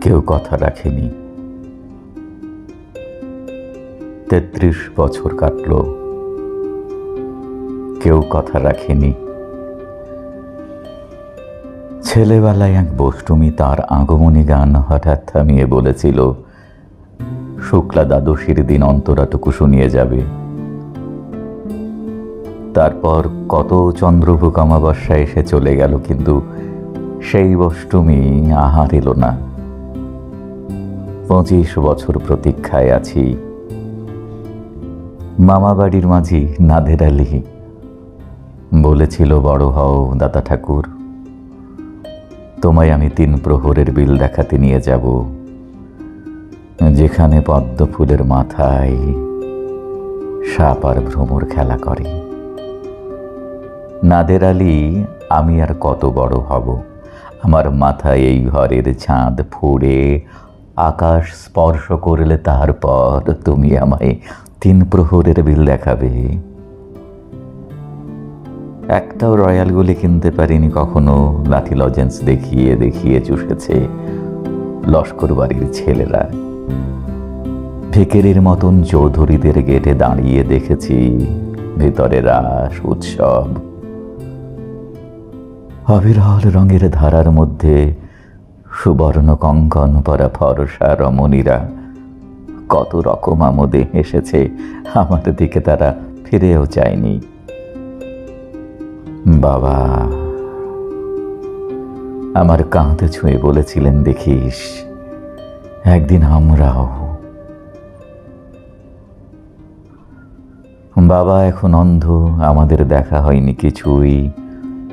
কেউ কথা রাখেনি। তেত্রিশ বছর কাটল। কেউ কথা রাখেনি। ছেলেবেলায় এক বষ্টমী তার আগমনী গান হঠাৎ থামিয়ে বলেছিল, শুক্লা দ্বাদশীর দিন অন্তরাটুকু শুনিয়ে যাবে। তারপর কত চন্দ্রভুক অমাবস্যা এসে চলে গেল, কিন্তু সেই অষ্টমী আহার এলো না। পঁচিশ বছর প্রতীক্ষায় আছি। মামা বাড়ির মাঝি নাদের আলী বলেছিল, বড় হও দাদা ঠাকুর। তোমায় আমি তিন প্রহরের বিল দেখাতে নিয়ে যাব, যেখানে পদ্ম ফুলের মাথায় সাপ আর ভ্রমর খেলা করে। নাদের আলী, আমি আর কত বড় হব? আমার মাথায় এই ঘরের ছাদ ফুড়ে আকাশ স্পর্শ করলে তারপর তুমি আমায় তিন প্রহরের বিল দেখাবে। একটাও রয়্যালগুলি কিনতে পারিনি কখনো। লাঠি লজেন্স দেখিয়ে দেখিয়ে চুষেছে লস্কর বাড়ির ছেলেরা। ফেকেরির মতন চৌধুরীদের গেটে দাঁড়িয়ে দেখেছি ভেতরে রাস, উৎসব। অবিরল রঙের ধারার মধ্যে সুবর্ণ কঙ্কন পরা ফরসা রমণীরা। কত রকম আমোদে এসেছে, আমার দিকে তারা ফিরেও চায়নি বাবা, আমার কাঁধে ছুঁয়ে বলেছিলেন, দেখিস, একদিন আমরাও। বাবা, এখন অন্ধ, আমাদের দেখা হয়নি কিছুই।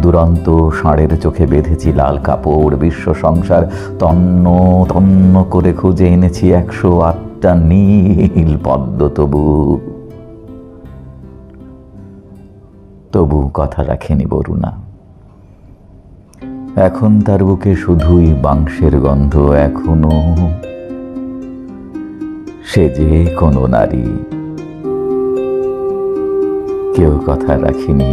দুরন্ত ষাঁড়ের চোখে বেঁধেছি লাল কাপড়, বিশ্ব সংসার তন্ন তন্ন করে খুঁজে এনেছি একশো আটটা নীল পদ্ম, তবু তবু কথা রাখেনি বরুণা। এখন তার বুকে শুধুই বাংশের গন্ধ, এখনও সে যে কোনো নারী। কেউ কথা রাখিনি।